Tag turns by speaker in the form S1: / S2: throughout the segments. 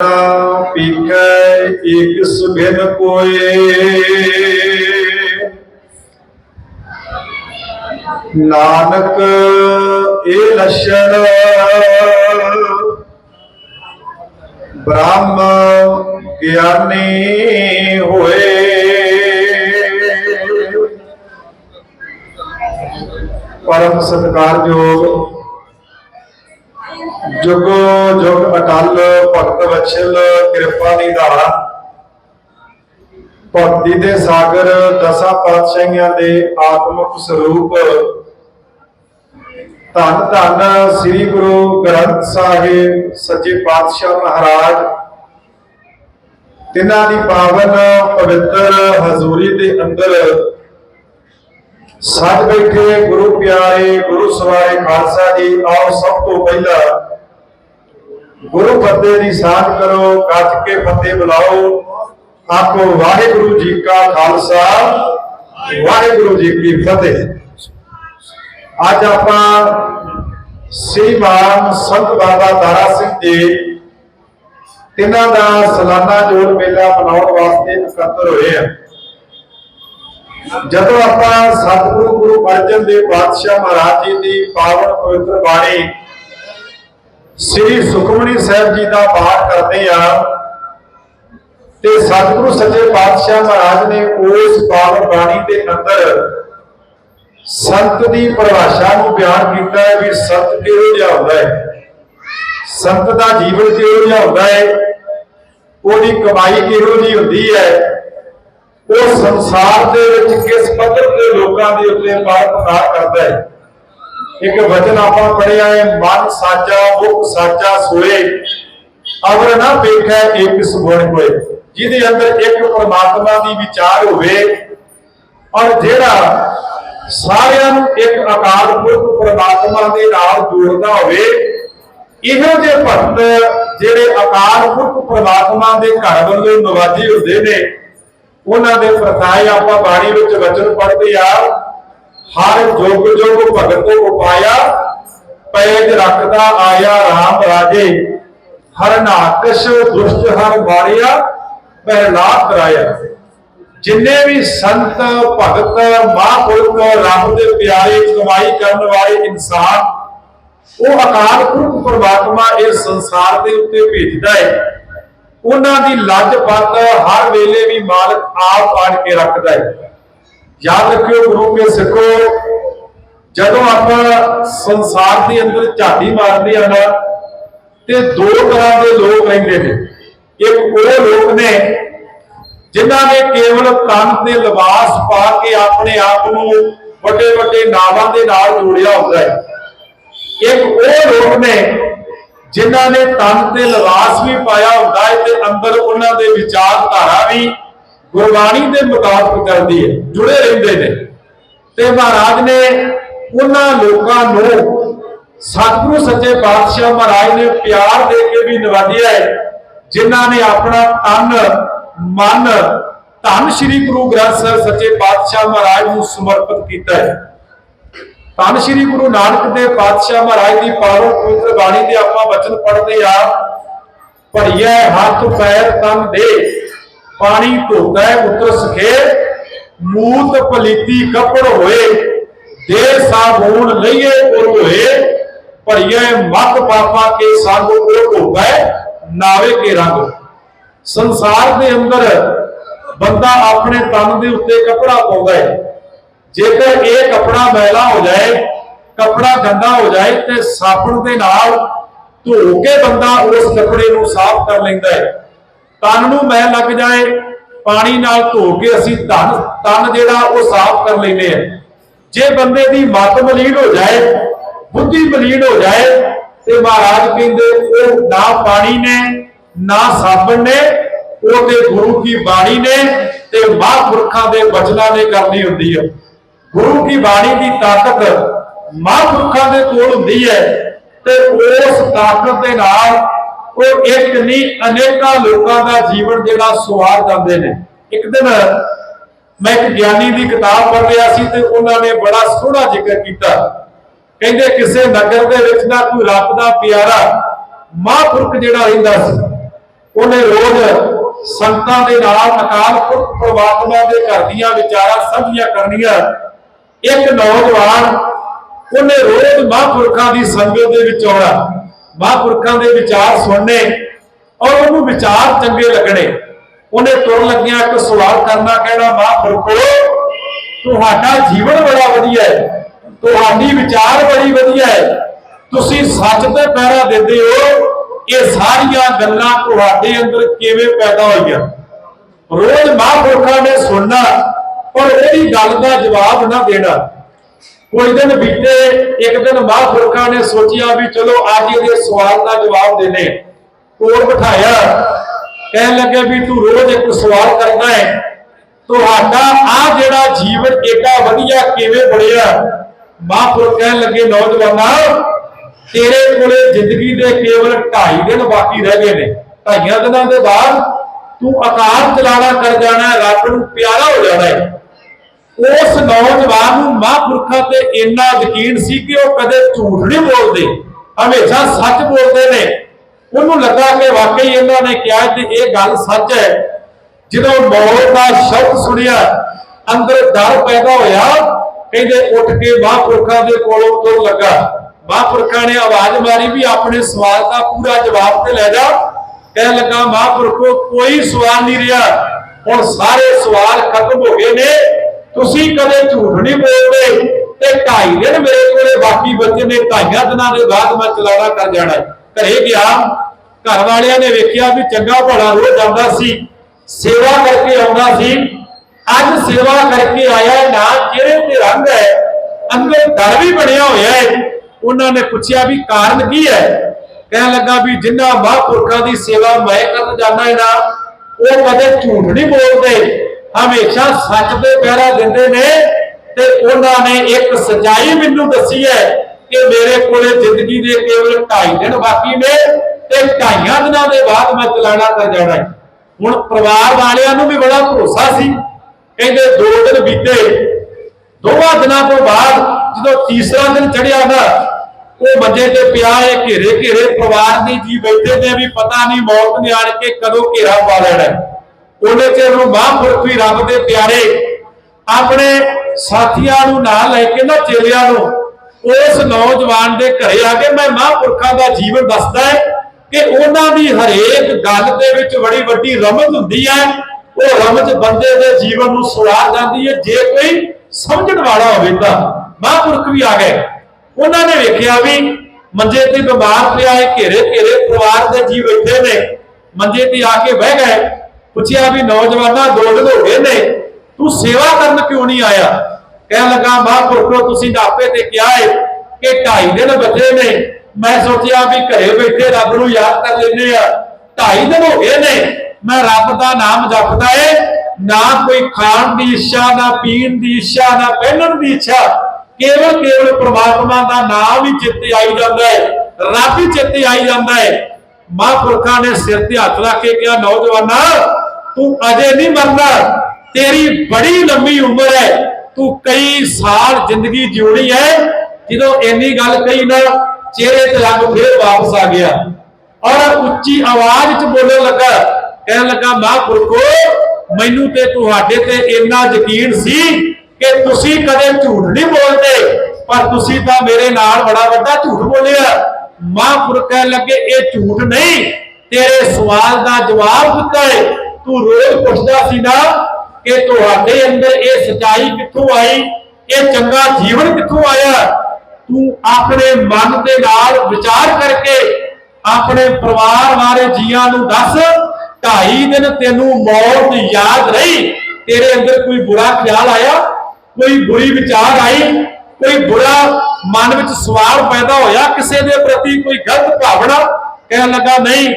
S1: ਪੀਕੈ ਏਕ ਸੁਭਿਨ ਕੋਏ ਨਾਨਕ ਇਹ ਲਛਣ ਬ੍ਰਹਮ ਗਿਆਨੀ ਹੋਏ। ਪਰਮ ਸਤਿਕਾਰਯੋਗ ਜੁਗੋ ਜੁਗ ਅਟਲ, ਭਗਤ ਵਛਲ, ਕਿਰਪਾ ਨਿਧਾਨ ਭਗਤੀ ਦੇ ਸਾਗਰ, ਦਸਾਂ ਪਾਤਸ਼ਾਹੀਆਂ ਦੇ ਆਤਮਿਕ ਸਰੂਪ। ਧੰਨ ਧੰਨ ਸ੍ਰੀ ਗੁਰੂ ਗ੍ਰੰਥ ਸਾਹਿਬ, ਸੱਚੇ ਪਾਤਸ਼ਾਹ ਮਹਾਰਾਜ। ਤਿਨਾਂ ਦੀ ਪਾਵਨ ਪਵਿੱਤਰ ਹਜ਼ੂਰੀ ਦੇ ਅੰਦਰ ਸੱਜ ਬੈਠੇ ਗੁਰੂ ਪਿਆਰੇ, ਗੁਰੂ ਸਵਾਰੇ ਖਾਲਸਾ ਜੀ, ਆਓ ਸਭ ਤੋਂ ਪਹਿਲਾਂ ਗੁਰੂ ਫਤਿਹ ਦੀ ਸਾਥ ਕਰੋ ਗੱਜ ਕੇ ਫਤਿਹ ਬੁਲਾਓ। ਆਖੋ ਵਾਹਿਗੁਰੂ ਜੀ ਕਾ ਖਾਲਸਾ, ਵਾਹਿਗੁਰੂ ਜੀ ਕੀ ਫਤਿਹ। ਅੱਜ ਆਪਾਂ ਸ੍ਰੀਮਾਨ ਸੰਤ ਬਾਬਾ ਦਾਰਾ ਸਿੰਘ ਜੀ, ਤਿੰਨਾਂ ਦਾ ਸਾਲਾਨਾ ਜੋੜ ਮੇਲਾ ਮਨਾਉਣ ਵਾਸਤੇ ਇਕੱਤਰ ਹੋਏ ਆ। ਜਦੋਂ ਆਪਾਂ ਸਤਿਗੁਰੂ ਗੁਰੂ ਅਰਜਨ ਦੇਵ ਪਾਤਸ਼ਾਹ ਮਹਾਰਾਜ ਜੀ ਦੀ ਪਾਵਨ ਪਵਿੱਤਰ ਬਾਣੀ ਸ੍ਰੀ ਸੁਖਮਨੀ ਸਾਹਿਬ ਜੀ ਦਾ ਪਾਠ ਕਰਦੇ ਆ ਤੇ ਸਤਿਗੁਰੂ ਸੱਚੇ ਪਾਤਸ਼ਾਹ ਮਹਾਰਾਜ ਨੇ ਉਸ ਪਾਵਨ ਬਾਣੀ ਦੇ ਅੰਦਰ ਸੰਤ ਦੀ ਪਰਿਭਾਸ਼ਾ ਨੂੰ ਬਿਆਨ ਕੀਤਾ ਹੈ ਵੀ ਸੰਤ ਕਿਹੋ ਜਿਹਾ ਹੁੰਦਾ ਹੈ। ਸੰਤ ਦਾ ਜੀਵਨ ਕਿਹੋ ਜਿਹਾ ਹੁੰਦਾ ਹੈ, ਉਹਦੀ ਕਮਾਈ ਕਿਹੋ ਜਿਹੀ ਹੁੰਦੀ ਹੈ, ਉਹ ਸੰਸਾਰ ਦੇ ਵਿੱਚ ਕਿਸ ਪੱਧਰ ਤੇ ਲੋਕਾਂ ਦੇ ਉੱਤੇ ਪਾਰ ਪਕਾਰ ਕਰਦਾ ਹੈ। ਇੱਕ ਵਚਨ ਆਪਾਂ ਪੜਿਆ ਹੈ, ਮਨ ਸਾਚਾ, ਮੁਖ ਸਾਚਾ ਸੋਏ। ਅਵਰ ਨਾ ਵੇਖੈ ਇੱਕ ਸੁਭਣ ਹੋਏ, ਜਿਹਦੇ ਅੰਦਰ ਇੱਕ ਪਰਮਾਤਮਾ ਦੀ ਵਿਚਾਰ ਹੋਵੇ, ਔਰ ਜਿਹੜਾ ਸਾਰਿਆਂ ਨੂੰ ਇੱਕ ਅਕਾਲ ਪੁਰਖ ਪਰਮਾਤਮਾ ਦੇ ਨਾਲ ਜੋੜਦਾ ਹੋਵੇ, ਇਹੋ ਜਿਹੇ ਭਗਤ ਜਿਹੜੇ ਅਕਾਲ ਪੁਰਖ ਪਰਮਾਤਮਾ ਦੇ ਘਰ ਵੱਲੋਂ ਨਵਾਜ਼ੇ ਹੁੰਦੇ ਨੇ, ਉਹਨਾਂ ਦੇ ਪ੍ਰਥਾਏ ਆਪਾਂ ਬਾਣੀ ਵਿੱਚ ਵਚਨ ਪੜ੍ਹਦੇ ਆ ਹਰ ਜੁਗ ਜੁਗ ਭਗਤ ਉਪਾਇਆ, ਪੈਜ ਰੱਖਦਾ ਆਇਆ RAM ਰਾਜੇ। ਹਰ ਨਾਕਸ਼ ਦੁਸ਼ਟ ਹਰ ਮਾਰਿਆ ਪਹਿਲਾਦ ਕਰਾਇਆ। ਜਿੰਨੇ ਵੀ ਸੰਤ, ਭਗਤ, ਮਹਾਂਪੁਰਖ, ਰੱਬ ਦੇ ਪਿਆਰੇ ਕਮਾਈ ਕਰਨ ਵਾਲੇ ਇਨਸਾਨ, ਉਹ ਅਕਾਲ ਪੁਰਖ ਪਰਮਾਤਮਾ ਇਸ ਸੰਸਾਰ ਦੇ ਉੱਤੇ ਭੇਜਦਾ ਹੈ ਉਹਨਾਂ ਦੀ ਲੱਜ ਪੱਤ ਹਰ ਵੇਲੇ ਵੀ ਮਾਲਕ ਆਪ ਆਣ ਕੇ ਰੱਖਦਾ ਹੈ ਯਾਦ ਰੱਖਿਓ ਗੁਰੂ ਕੇ ਸਿੱਖੋ, ਜਦੋਂ ਆਪਾਂ ਸੰਸਾਰ ਦੇ ਅੰਦਰ ਝਾਤੀ ਮਾਰਦੇ ਆ ਨਾ, ਤੇ ਦੋ ਤਰ੍ਹਾਂ ਦੇ ਲੋਕ ਰਹਿੰਦੇ ਨੇ। ਇੱਕ ਉਹ ਲੋਕ ਨੇ ਜਿਨ੍ਹਾਂ ਨੇ ਕੇਵਲ ਤਨ ਤੇ ਲਿਬਾਸ ਪਾ ਕੇ ਆਪਣੇ ਆਪ ਨੂੰ ਵੱਡੇ ਵੱਡੇ ਨਾਵਾਂ ਦੇ ਨਾਲ ਜੋੜਿਆ ਹੁੰਦਾ ਹੈ। ਇੱਕ ਉਹ ਲੋਕ ਨੇ ਜਿਨ੍ਹਾਂ ਨੇ ਤਨ ਤੇ ਲਿਬਾਸ ਵੀ ਪਾਇਆ ਹੁੰਦਾ ਹੈ ਤੇ ਅੰਦਰ ਉਹਨਾਂ ਦੇ ਵਿਚਾਰਧਾਰਾ ਵੀ ਗੁਰਬਾਣੀ ਦੇ ਮੁਤਾਬਕ ਚੱਲਦੀ ਹੈ, ਜੁੜੇ ਰਹਿੰਦੇ ਨੇ। ਤੇ ਮਹਾਰਾਜ ਨੇ ਉਹਨਾਂ ਲੋਕਾਂ ਨੂੰ ਸਤਿਗੁਰੂ ਸੱਚੇ ਪਾਤਸ਼ਾਹ ਮਹਾਰਾਜ ਨੇ ਪਿਆਰ ਦੇ ਕੇ ਵੀ ਨਵਾਜਿਆ ਹੈ, ਜਿਨ੍ਹਾਂ ਨੇ ਆਪਣਾ ਤਨ, ਮਨ, ਧੰਨ ਸ਼੍ਰੀ ਗੁਰੂ ਗ੍ਰੰਥ ਸਾਹਿਬ ਸੱਚੇ ਪਾਤਸ਼ਾਹ ਮਹਾਰਾਜ ਨੂੰ ਸਮਰਪਿਤ ਕੀਤਾ ਹੈ। ਧੰਨ ਸ਼੍ਰੀ ਗੁਰੂ ਨਾਨਕ ਦੇਵ ਪਾਤਸ਼ਾਹ ਮਹਾਰਾਜ ਦੀ ਪਾਵਨ ਪਵਿੱਤਰ ਬਾਣੀ ਦੇ ਆਪਾਂ ਬਚਨ ਪੜ੍ਹਦੇ ਆ ਭੜੀਐ ਹੱਥ, ਪੈਰ, ਤਨ ਦੇ ਪਾਣੀ ਧੋਤਾ ਉਤਰ ਸਖੇ ਮੂਤ ਪਲੀਤੀ ਕੱਪੜ ਹੋਏ ਦੇ ਸਾਬੂਨ ਲਈਏ ਉਰ ਹੋਏ ਭੜੀਐ ਮਤ ਪਾਪਾ ਕੇ ਸੰਗ ਉਹ ਧੋਤਾ ਨਾਵੇ ਕੇ ਰੰਗ। ਸੰਸਾਰ ਦੇ ਅੰਦਰ ਬੰਦਾ ਆਪਣੇ ਤਨ ਦੇ ਉੱਤੇ ਕੱਪੜਾ ਪਾਉਂਦਾ ਹੈ। ਜੇਕਰ ਇਹ ਕੱਪੜਾ ਮੈਲਾ ਹੋ ਜਾਏ, ਕੱਪੜਾ ਗੰਦਾ ਹੋ ਜਾਏ, ਤੇ ਸਾਬਣ ਦੇ ਨਾਲ ਧੋ ਕੇ ਬੰਦਾ ਉਸ ਕੱਪੜੇ ਨੂੰ ਸਾਫ਼ ਕਰ ਲੈਂਦਾ ਹੈ। ਤਨ ਨੂੰ ਮੈਲ ਲੱਗ ਜਾਏ, ਪਾਣੀ ਨਾਲ ਧੋ ਕੇ ਅਸੀਂ ਤਨ ਤਨ ਜਿਹੜਾ ਉਹ ਸਾਫ਼ ਕਰ ਲੈਂਦੇ ਆ ਜੇ ਬੰਦੇ ਦੀ ਮਤ ਮਲੀਨ ਹੋ ਜਾਏ, ਬੁੱਧੀ ਮਲੀਨ ਹੋ ਜਾਏ, ਤੇ ਮਹਾਰਾਜ ਕਹਿੰਦੇ, ਉਹ ਨਾ ਪਾਣੀ ਨੇ, ਨਾ ਸਾਬਣ ਨੇ, ਉਹ ਤੇ ਗੁਰੂ ਕੀ ਬਾਣੀ ਨੇ, ਤੇ ਮਹਾਂਪੁਰਖਾਂ ਦੇ ਬਚਨਾਂ ਨੇ ਕਰਨੀ ਹੁੰਦੀ ਹੈ ਗੁਰੂ ਕੀ ਬਾਣੀ ਦੀ ਤਾਕਤ ਮਹਾਂਪੁਰਖਾਂ ਦੇ ਕੋਲ ਹੁੰਦੀ ਹੈ, ਤੇ ਉਸ ਤਾਕਤ ਦੇ ਨਾਲ ਉਹ ਇੱਕ ਨਹੀਂ ਅਨੇਕਾਂ ਲੋਕਾਂ ਦਾ ਜੀਵਨ ਜਿਹੜਾ ਸਵਾਰ ਜਾਂਦੇ ਨੇ। ਇੱਕ ਦਿਨ ਮੈਂ ਇੱਕ ਗਿਆਨੀ ਦੀ ਕਿਤਾਬ ਪੜ੍ਹ ਰਿਹਾ ਸੀ ਤੇ ਉਹਨਾਂ ਨੇ ਬੜਾ ਸੋਹਣਾ ਜ਼ਿਕਰ ਕੀਤਾ। ਕਹਿੰਦੇ, ਕਿਸੇ ਨਗਰ ਦੇ ਵਿੱਚ ਨਾ ਕੋਈ ਰੱਬ ਦਾ ਪਿਆਰਾ ਮਹਾਂਪੁਰਖ ਜਿਹੜਾ ਰਹਿੰਦਾ ਸੀ, ਉਹਨੇ ਰੋਜ਼ ਸੰਤਾਂ ਦੇ ਨਾਲ ਅਕਾਲ ਪੁਰਖ ਪ੍ਰਮਾਤਮਾ ਦੇ ਘਰ ਦੀਆਂ ਵਿਚਾਰਾਂ ਸਾਂਝੀਆਂ ਕਰਨੀਆਂ। ਇੱਕ ਨੌਜਵਾਨ ਉਹਨੇ ਰੋਜ਼ ਮਹਾਂਪੁਰਖਾਂ ਦੀ ਸੰਗਤ ਦੇ ਵਿੱਚ ਆਉਣਾ। ਮਹਾਂਪੁਰਖਾਂ ਦੇ ਵਿਚਾਰ ਸੁਣਨੇ ਔਰ ਉਹਨੂੰ ਵਿਚਾਰ ਚੰਗੇ ਲੱਗਣੇ। ਉਹਨੇ ਤੁਰ ਲੱਗਿਆ ਇੱਕ ਸਵਾਲ ਕਰਨਾ, ਕਹਿਣਾ, ਮਹਾਂਪੁਰਖੋ, ਤੁਹਾਡਾ ਜੀਵਨ ਬੜਾ ਵਧੀਆ ਹੈ। ਤੁਹਾਡੀ ਵਿਚਾਰ ਬੜੀ ਵਧੀਆ ਹੈ। ਤੁਸੀਂ ਸੱਚ ਤੇ ਪਹਿਰਾ ਦਿੰਦੇ ਹੋ। ਇਹ ਸਾਰੀਆਂ ਗੱਲਾਂ ਤੁਹਾਡੇ ਅੰਦਰ ਕਿਵੇਂ ਪੈਦਾ ਹੋਈਆਂ? ਰੋਜ਼ ਮਹਾਂਪੁਰਖਾਂ ਨੇ ਸੁਣਨਾ, ਪਰ ਉਹਦੀ ਗੱਲ ਦਾ ਜਵਾਬ ਨਾ ਦੇਣਾ। ਕੋਈ ਦਿਨ ਬੀਤੇ, ਇੱਕ ਦਿਨ ਮਹਾਂਪੁਰਖਾਂ ਨੇ ਸੋਚਿਆ ਵੀ ਚਲੋ ਅੱਜ ਇਹਦੇ ਸਵਾਲ ਦਾ ਜਵਾਬ ਦੇਨੇ ਕੋਲ ਬਿਠਾਇਆ, ਕਹਿਣ ਲੱਗੇ ਵੀ ਤੂੰ ਰੋਜ਼ ਇੱਕ ਸਵਾਲ ਕਰਦਾ ਹੈ। ਤੁਹਾਡਾ ਆ ਜਿਹੜਾ ਜੀਵਨ ਏਡਾ ਵਧੀਆ ਕਿਵੇਂ ਬਣਿਆ? ਮਹਾਂਪੁਰਖ ਕਹਿਣ ਲੱਗੇ, ਨੌਜਵਾਨਾਂ, ਤੇਰੇ ਕੋਲੇ ਜ਼ਿੰਦਗੀ ਦੇ ਕੇਵਲ 2.5 ਦਿਨ ਬਾਕੀ ਰਹਿ ਗਏ ਨੇ। ਢਾਈਆਂ ਦਿਨਾਂ ਦੇ ਬਾਅਦ ਤੂੰ ਆਕਾਰ ਚਲਾਣਾ ਕਰ ਜਾਣਾ ਰੱਬ ਨੂੰ ਪਿਆਰਾ ਹੋ ਜਾਣਾ ਹੈ। ਉਸ ਨੌਜਵਾਨ ਨੂੰ ਮਹਾਂਪੁਰਖਾਂ ਤੇ ਇੰਨਾ ਯਕੀਨ ਸੀ ਕਿ ਉਹ ਕਦੇ ਝੂਠ ਨਹੀਂ ਬੋਲਦੇ, ਹਮੇਸ਼ਾ ਸੱਚ ਬੋਲਦੇ ਨੇ। ਉਹਨੂੰ ਲੱਗਾ ਕਿ ਵਾਕਈ ਇਹਨਾਂ ਨੇ ਕਿਹਾ ਤੇ ਇਹ ਗੱਲ ਸੱਚ ਹੈ। ਜਦੋਂ ਮੌਤ ਦਾ ਸ਼ਬਦ ਸੁਣਿਆ, ਅੰਦਰ ਡਰ ਪੈਦਾ ਹੋਇਆ, ਕਹਿੰਦੇ ਉੱਠ ਕੇ ਮਹਾਂਪੁਰਖਾਂ ਦੇ ਕੋਲੋਂ ਤੁਰ ਲੱਗਾ। ਮਹਾਂਪੁਰਖਾਂ ਨੇ ਆਵਾਜ਼ ਮਾਰੀ ਵੀ ਆਪਣੇ ਸਵਾਲ ਦਾ ਪੂਰਾ ਜਵਾਬ ਤੇ ਲੈ ਜਾ। ਕਹਿਣ ਲੱਗਾ, ਮਹਾਂਪੁਰਖੋ, ਕੋਈ ਸਵਾਲ ਨਹੀਂ ਰਿਹਾ। ਹੁਣ ਸਾਰੇ ਸਵਾਲ ਖਤਮ ਹੋ ਗਏ ਨੇ। ਤੁਸੀਂ ਕਦੇ ਝੂਠ ਨਹੀਂ ਬੋਲਦੇ। ਤੇ ਢਾਈ ਦਿਨ ਮੇਰੇ ਕੋਲੇ ਬਾਕੀ ਬੱਚੇ ਨੇ, ਢਾਈਆਂ ਦਿਨਾਂ ਦੇ ਬਾਅਦ ਮੈਂ ਚਲਾਣਾ ਕਰ ਜਾਣਾ। ਘਰੇ ਗਿਆ, ਘਰ ਵਾਲਿਆਂ ਨੇ ਵੇਖਿਆ ਵੀ ਚੰਗਾ ਭਲਾ ਰੋਜ਼ ਜਾਂਦਾ ਸੀ, ਸੇਵਾ ਕਰਕੇ ਆਉਂਦਾ ਸੀ। ਅੱਜ ਸੇਵਾ ਕਰਕੇ ਆਇਆ ਨਾ ਚਿਹਰੇ ਤੇ ਰੰਗ ਹੈ, ਅੰਦਰ ਡਰ ਵੀ ਬਣਿਆ ਹੋਇਆ ਹੈ। ਉਹਨਾਂ ਨੇ ਪੁੱਛਿਆ ਵੀ ਕਾਰਨ ਕੀ ਹੈ? ਕਹਿਣ ਲੱਗਾ ਵੀ ਜਿੰਨਾ ਮਹਾਂਪੁਰਖਾਂ ਦੀ ਸੇਵਾ ਮੈਂ ਕਰਨ ਜਾਂਦਾ ਹੈ ਨਾ, ਉਹ ਕਦੇ ਝੂਠ ਨਹੀਂ ਬੋਲਦੇ। ਹਮੇਸ਼ਾ ਸੱਚ ਦੇ ਪਹਿਰਾ ਦਿੰਦੇ ਨੇ ਤੇ ਉਹਨਾਂ ਨੇ ਇੱਕ ਸਚਾਈ ਮੈਨੂੰ ਦੱਸੀ ਹੈ ਕਿ ਮੇਰੇ ਕੋਲੇ ਜ਼ਿੰਦਗੀ ਦੇ ਕੇਵਲ 2.5 ਦਿਨ ਬਾਕੀ ਨੇ ਤੇ ਢਾਈਆਂ ਦਿਨਾਂ ਦੇ ਬਾਅਦ ਮੈਂ ਚਲਾਣਾ ਕਰ ਜਾਣਾ ਹੈ। ਹੁਣ ਪਰਿਵਾਰ ਵਾਲਿਆਂ ਨੂੰ ਵੀ ਬੜਾ ਭਰੋਸਾ ਸੀ। ਕਹਿੰਦੇ ਦੋ ਦਿਨ ਬੀਤੇ, ਦੋਵਾਂ ਦਿਨਾਂ ਤੋਂ ਬਾਅਦ ਜਦੋਂ ਤੀਸਰਾ ਦਿਨ ਚੜਿਆ ਨਾ, ਉਹ ਮੰਜੇ ਤੇ ਪਿਆ ਹੈ ਘੇਰੇ ਘੇਰੇ ਪਰਿਵਾਰ ਦੇ ਜੀ ਬੈਠੇ ਨੇ ਵੀ ਪਤਾ ਨਹੀਂ ਮੌਤ ਨੇ ਆਣ ਕੇ ਕਦੋਂ ਘੇਰਾ ਪਾ ਲੈਣਾ ਉਹਨੇ ਚਿਰ ਨੂੰ ਮਹਾਂਪੁਰਖ ਵੀ ਰੱਬ ਦੇ ਪਿਆਰੇ ਆਪਣੇ ਸਾਥੀਆਂ ਨੂੰ ਨਾਲ ਲੈ ਕੇ ਨਾ ਚੇਲਿਆਂ ਨੂੰ, ਉਸ ਨੌਜਵਾਨ ਦੇ ਘਰੇ ਆ ਕੇ ਮੈਂ ਮਹਾਂਪੁਰਖਾਂ ਦਾ ਜੀਵਨ ਦੱਸਦਾ ਹੈ ਕਿ ਉਹਨਾਂ ਦੀ ਹਰੇਕ ਗੱਲ ਦੇ ਵਿੱਚ ਬੜੀ ਵੱਡੀ ਰਮਜ਼ ਹੁੰਦੀ ਹੈ। ਉਹ ਰਮਜ਼ ਬੰਦੇ ਦੇ ਜੀਵਨ ਨੂੰ ਸੁਆਰ ਜਾਂਦੀ ਹੈ, ਜੇ ਕੋਈ ਸਮਝਣ ਵਾਲਾ ਹੋਵੇ ਤਾਂ। ਮਹਾਂਪੁਰਖ ਵੀ ਆ ਗਏ। ਉਹਨਾਂ ਨੇ ਵੇਖਿਆ ਵੀ ਮੰਜੇ ਤੇ ਬਿਮਾਰ ਪਿਆ ਹੈ ਘੇਰੇ ਘੇਰੇ ਪਰਿਵਾਰ ਦੇ ਜੀਵ ਇੱਥੇ ਨੇ। ਮੰਜੇ ਤੇ ਆ ਕੇ ਬਹਿ ਗਏ। ਪੁੱਛਿਆ ਵੀ ਨੌਜਵਾਨਾਂ ਦੋ ਹੋ ਗਏ ਨੇ, ਤੂੰ ਸੇਵਾ ਕਰਨ ਕਿਉਂ ਨਹੀਂ ਆਇਆ? ਕਹਿਣ ਲੱਗਾ ਮਹਾਂਪੁਰਖੋ ਤੁਸੀਂ ਤਾਂ ਤੇ ਕਿਹਾ ਹੈ ਕਿ ਢਾਈ ਦਿਨ ਬਚੇ ਨੇ। ਮੈਂ ਸੋਚਿਆ ਵੀ ਘਰੇ ਬੈਠੇ ਰੱਬ ਨੂੰ ਯਾਦ ਕਰ ਲੈਂਦੇ ਆ। ਢਾਈ ਦਿਨ ਹੋ ਗਏ ਨੇ, ਮੈਂ ਰੱਬ ਦਾ ਨਾਮ ਜਪਦਾ ਏ। ਨਾ ਕੋਈ ਖਾਣ ਦੀ ਇੱਛਾ, ਨਾ ਪੀਣ ਦੀ ਇੱਛਾ, ਨਾ ਪਹਿਨਣ ਦੀ ਇੱਛਾ। ਕੇਵਲ ਕੇਵਲ ਪ੍ਰਮਾਤਮਾ ਦਾ ਨਾਮ ਹੀ ਚਿੱਤੇ ਆਈ ਜਾਂਦਾ ਹੈ ਰੱਬ ਹੀ ਚਿੱਤੇ ਆਈ ਜਾਂਦਾ ਹੈ ਮਹਾਂਪੁਰਖਾਂ ਨੇ ਸਿਰ ਤੇ ਹੱਥ ਰੱਖ ਕੇ ਕਿਹਾ, ਨੌਜਵਾਨਾ, ਤੂੰ ਅਜੇ ਨਹੀਂ ਮਰਨਾ। ਤੇਰੀ ਬੜੀ ਲੰਮੀ ਉਮਰ ਹੈ। ਤੂੰ ਕਈ ਸਾਲ ਜ਼ਿੰਦਗੀ ਜਿਉਣੀ ਹੈ। ਜਦੋਂ ਇੰਨੀ ਗੱਲ ਕਹੀ ਨਾ, ਚਿਹਰੇ ਤੇ ਰੰਗ ਫੇਰ ਵਾਪਸ ਆ ਗਿਆ। ਔਰ ਉੱਚੀ ਆਵਾਜ਼ 'ਚ ਬੋਲਣ ਲੱਗਾ, ਕਹਿਣ ਲੱਗਾ, ਮਹਾਂਪੁਰਖੋ, ਮੈਨੂੰ ਤੇ ਤੁਹਾਡੇ ਤੇ ਇੰਨਾ ਯਕੀਨ ਸੀ ਕਿ ਤੁਸੀਂ ਕਦੇ ਝੂਠ ਨਹੀਂ ਬੋਲਦੇ। ਪਰ ਤੁਸੀਂ ਤਾਂ ਮੇਰੇ ਨਾਲ ਬੜਾ ਵੱਡਾ ਝੂਠ ਬੋਲਿਆ। ਮਹਾਂਪੁਰਖ ਕਹਿਣ ਲੱਗੇ, ਇਹ ਝੂਠ ਨਹੀਂ, ਤੇਰੇ ਸਵਾਲ ਦਾ ਜਵਾਬ ਦਿੱਤਾ ਹੈ ਤੂੰ ਰੋਜ਼ ਪੁੱਛਦਾ ਸੀ ਨਾ ਕਿ ਤੁਹਾਡੇ ਅੰਦਰ ਇਹ ਸਚਾਈ ਕਿੱਥੋਂ ਆਈ? ਇਹ ਚੰਗਾ ਜੀਵਨ ਕਿੱਥੋਂ ਆਇਆ? ਤੂੰ ਆਪਣੇ ਮਨ ਦੇ ਨਾਲ ਵਿਚਾਰ ਕਰਕੇ ਆਪਣੇ ਪਰਿਵਾਰ ਬਾਰੇ ਜੀਆਂ ਨੂੰ ਦੱਸ, ਢਾਈ ਦਿਨ ਤੈਨੂੰ ਮੌਤ ਯਾਦ ਰਹੀ? ਤੇਰੇ ਅੰਦਰ ਕੋਈ ਬੁਰਾ ਖਿਆਲ ਆਇਆ? ਕੋਈ ਬੁਰੀ ਵਿਚਾਰ ਆਈ? ਕੋਈ ਬੁਰਾ ਮਨ ਵਿੱਚ ਸਵਾਲ ਪੈਦਾ ਹੋਇਆ, ਕਿਸੇ ਦੇ ਪ੍ਰਤੀ ਕੋਈ ਗਲਤ ਭਾਵਨਾ? ਕਹਿਣ ਲੱਗਾ, ਨਹੀਂ,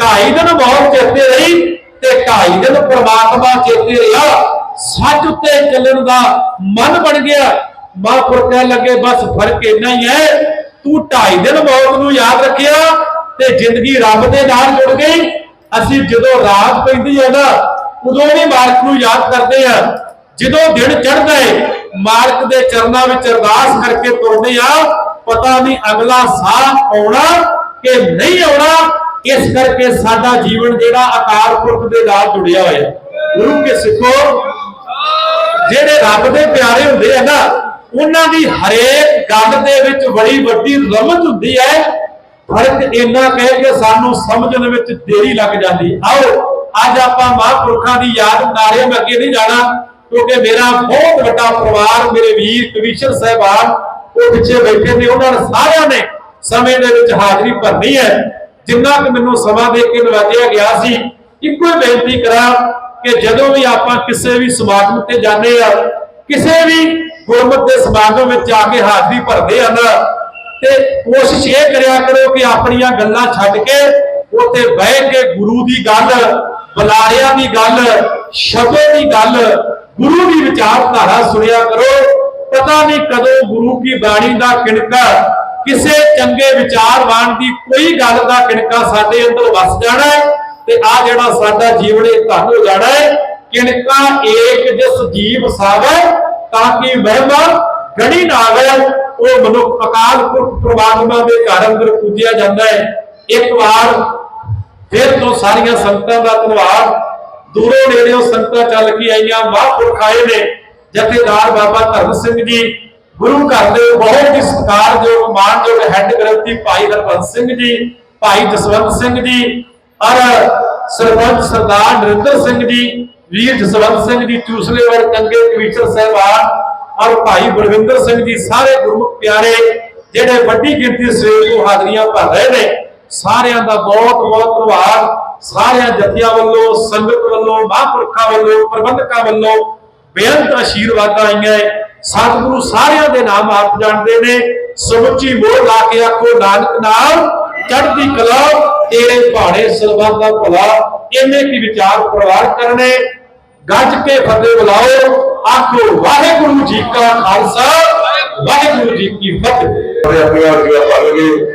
S1: ਢਾਈ ਦਿਨ ਬਹੁਤ ਚੇਤੇ ਰਹੀ ਤੇ ਢਾਈ ਦਿਨ ਪ੍ਰਮਾਤਮਾ ਚੇਤੇ ਰਿਹਾ। ਸੱਚ ਉੱਤੇ ਚੱਲਣ ਦਾ ਮਨ ਬਣ ਗਿਆ। ਮਹਾਂਪੁਰਖ ਕਹਿਣ ਲੱਗੇ, ਬਸ ਫ਼ਰਕ ਇੰਨਾ ਹੀ ਹੈ, ਤੂੰ ਢਾਈ ਦਿਨ ਮੌਤ ਨੂੰ ਯਾਦ ਰੱਖਿਆ ਤੇ ਜ਼ਿੰਦਗੀ ਰੱਬ ਦੇ ਨਾਲ ਜੁੜ ਗਈ। ਅਸੀਂ ਜਦੋਂ ਰਾਤ ਪੈਂਦੀ ਹੈ ਨਾ, ਉਦੋਂ ਵੀ ਮਾਲਕ ਨੂੰ ਯਾਦ ਕਰਦੇ ਆ ਜਦੋਂ ਦਿਨ ਚੜਦਾ ਹੈ ਮਾਲਕ ਦੇ ਚਰਨਾਂ ਵਿੱਚ ਅਰਦਾਸ ਕਰਕੇ ਤੁਰਦੇ ਆ, ਪਤਾ ਨਹੀਂ ਅਗਲਾ ਸਾਹ ਆਉਣਾ ਕਿ ਨਹੀਂ ਆਉਣਾ, ਇਸ ਕਰਕੇ ਸਾਡਾ ਜੀਵਨ ਜਿਹੜਾ ਅਕਾਲ ਪੁਰਖ ਦੇ ਨਾਲ ਜੁੜਿਆ ਹੋਇਆ। ਗੁਰੂ ਕੇ ਸਿੱਖੋ, ਜਿਹੜੇ ਰੱਬ ਦੇ ਪਿਆਰੇ ਹੁੰਦੇ ਆ ਨਾ, ਉਹਨਾਂ ਦੀ ਹਰੇਕ ਗੱਲ ਦੇ ਵਿੱਚ ਬੜੀ ਵੱਡੀ ਰਮਤ ਹੁੰਦੀ ਹੈ। ਫ਼ਰਕ ਇੰਨਾ ਕਹਿ ਕੇ ਸਾਨੂੰ ਸਮਝਣ ਵਿੱਚ ਦੇਰੀ ਲੱਗ ਜਾਂਦੀ। ਆਓ, ਅੱਜ ਆਪਾਂ ਮਹਾਂਪੁਰਖਾਂ ਦੀ ਯਾਦ, ਨਾਰੇ ਮੈਂ ਅੱਗੇ ਨਹੀਂ ਜਾਣਾ। ਕਿਉਂਕਿ ਮੇਰਾ ਬਹੁਤ ਵੱਡਾ ਪਰਿਵਾਰ, ਮੇਰੇ ਵੀਰ ਕਵੀਸ਼ਰ ਸਾਹਿਬਾਨ ਉਹ ਪਿੱਛੇ ਬੈਠੇ ਨੇ, ਉਹਨਾਂ ਨੇ ਸਾਰਿਆਂ ਨੇ ਸਮੇਂ ਦੇ ਵਿੱਚ ਹਾਜ਼ਰੀ ਭਰਨੀ ਹੈ। ਜਿੰਨਾ ਕਿ ਮੈਨੂੰ ਸਮਾਂ ਦੇ ਕੇ ਨਵਾਜਿਆ ਗਿਆ ਸੀ, ਇੱਕੋ ਹੀ ਬੇਨਤੀ ਕਰਾਂ ਕਿ ਜਦੋਂ ਵੀ ਆਪਾਂ ਕਿਸੇ ਵੀ ਸਮਾਗਮ ਤੇ ਜਾਂਦੇ ਆ ਕਿਸੇ ਵੀ ਗੁਰਮਤਿ ਦੇ ਸਮਾਗਮ ਵਿੱਚ ਆ ਕੇ ਹਾਜ਼ਰੀ ਭਰਦੇ ਹਨ ਤੇ ਕੋਸ਼ਿਸ਼ ਇਹ ਕਰਿਆ ਕਰੋ ਕਿ ਆਪਣੀਆਂ ਗੱਲਾਂ ਛੱਡ ਕੇ ਉੱਥੇ ਬਹਿ ਕੇ ਗੁਰੂ ਦੀ ਗੱਲ, ਬੁਲਾਰਿਆਂ ਦੀ ਗੱਲ, ਸ਼ਬਦ ਦੀ ਗੱਲ ਗੁਰੂ ਦੀ ਵਿਚਾਰਧਾਰਾ ਸੁਣਿਆ ਕਰੋ। ਪਤਾ ਨਹੀਂ ਕਦੋਂ ਗੁਰੂ ਕੀ ਬਾਣੀ ਦਾ ਕਿਣਕਾ, ਕਿਸੇ ਚੰਗੇ ਵਿਚਾਰਵਾਨ ਦੀ ਕੋਈ ਗੱਲ ਦਾ ਕਿਣਕਾ ਸਾਡੇ ਅੰਦਰ ਵਸ ਜਾਣਾ ਹੈ ਤੇ ਆ ਜਿਹੜਾ ਸਾਡਾ ਜੀਵਨ ਇਹ ਧਨ ਹੋ ਜਾਣਾ ਹੈ। ਕਿਣਕਾ ਏਕ ਜਿਸ ਜੀਵ ਸਾਵੈ, ਤਾਂ ਕਿ ਮਹਿਮਾ ਗਣੀ ਨਾ ਆਵੇ ਉਹ ਮਨੁੱਖ ਅਕਾਲ ਪੁਰਖ ਪ੍ਰਮਾਤਮਾ ਦੇ ਘਰ ਅੰਦਰ ਪੂਜਿਆ ਜਾਂਦਾ ਹੈ। ਇੱਕ ਵਾਰ ਫਿਰ ਤੋਂ ਸਾਰੀਆਂ ਸੰਗਤਾਂ ਦਾ ਧੰਨਵਾਦ। ਦੂਰੋਂ ਨੇੜਿਓਂ ਸੰਗਤਾਂ ਚੱਲ ਕੇ ਆਈਆਂ, ਮਹਾਂਪੁਰਖ ਆਏ ਨੇ, ਜਥੇਦਾਰ ਬਾਬਾ ਧਰਮ ਸਿੰਘ ਜੀ। ਗੁਰੂ ਘਰ ਦੇ ਬਹੁਤ ਹੀ ਸਤਿਕਾਰਯੋਗ, ਮਾਨਯੋਗ ਹੈੱਡ ਗ੍ਰੰਥੀ ਭਾਈ ਹਰਬੰਸ ਸਿੰਘ ਜੀ, ਭਾਈ ਜਸਵੰਤ ਸਿੰਘ ਜੀ, ਔਰ ਸਰਪੰਚ ਸਰਦਾਰ ਨਰਿੰਦਰ ਸਿੰਘ ਜੀ, ਵੀਰ ਜਸਵੰਤ ਸਿੰਘ ਜੀ, ਚੂਸਲੇ ਵਰ ਚੰਗੇ ਕਵੀਚਰ ਸਾਹਿਬਾਨ, ਔਰ ਭਾਈ ਬਲਵਿੰਦਰ ਸਿੰਘ ਜੀ, ਸਾਰੇ ਗੁਰਮੁਖ ਪਿਆਰੇ, ਜਿਹੜੇ ਵੱਡੀ ਗਿਣਤੀ ਸਵੇਰ ਨੂੰ ਹਾਜ਼ਰੀਆਂ ਭਰ ਰਹੇ ਨੇ, ਸਾਰਿਆਂ ਦਾ ਬਹੁਤ ਬਹੁਤ ਧੰਨਵਾਦ। ਸਾਰਿਆਂ ਜਥਿਆਂ ਵੱਲੋਂ, ਸੰਗਤ ਵੱਲੋਂ, ਮਹਾਂਪੁਰਖਾਂ ਵੱਲੋਂ, ਪ੍ਰਬੰਧਕਾਂ ਵੱਲੋਂ ਬੇਅੰਤ ਆਸ਼ੀਰਵਾਦਾਂ ਆਈਆਂ ਹੈ। ਸਤਿਗੁਰੂ ਸਾਰਿਆਂ ਦੇ ਨਾਮ ਆਪ ਜਾਣਦੇ ਨੇ। ਸਮੁੱਚੀ ਮੋਹ ਲਾ ਕੇ ਆਖੋ, ਨਾਨਕ ਨਾਮ ਚੜ੍ਹਦੀ ਕਲਾ, ਤੇਰੇ ਭਾਣੇ ਸਰਬੱਤ ਦਾ ਭਲਾ ਇਹਨੇ ਕੀ ਵਿਚਾਰ ਪ੍ਰਵਾਰ ਕਰਨੇ। ਗੱਜ ਕੇ ਫਤਿਹ ਬੁਲਾਓ, ਆਖੋ, ਵਾਹਿਗੁਰੂ ਜੀ ਕਾ ਖਾਲਸਾ, ਵਾਹਿਗੁਰੂ ਜੀ ਕੀ ਫਤਿਹ।
S2: ਆਪਣੇ ਆਪਣੀਆਂ ਅਰਜ਼ੀਆਂ ਭਰ ਕੇ,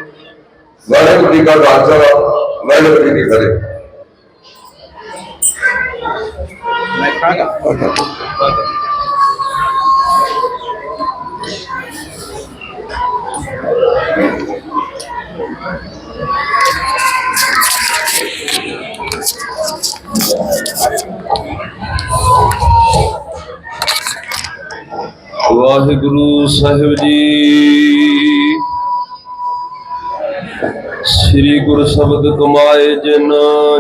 S2: ਵਾਹਿਗੁਰੂ ਜੀ ਕਾ ਖਾਲਸਾ, ਵਾਹਿਗੁਰੂ ਜੀ ਕੀ ਫਤਿਹ।
S3: ਵਾਹਿਗੁਰੂ ਸਾਹਿਬ ਜੀ। ਸ੍ਰੀ ਗੁਰ ਸ਼ਬਦ ਕਮਾਏ ਜਿਨ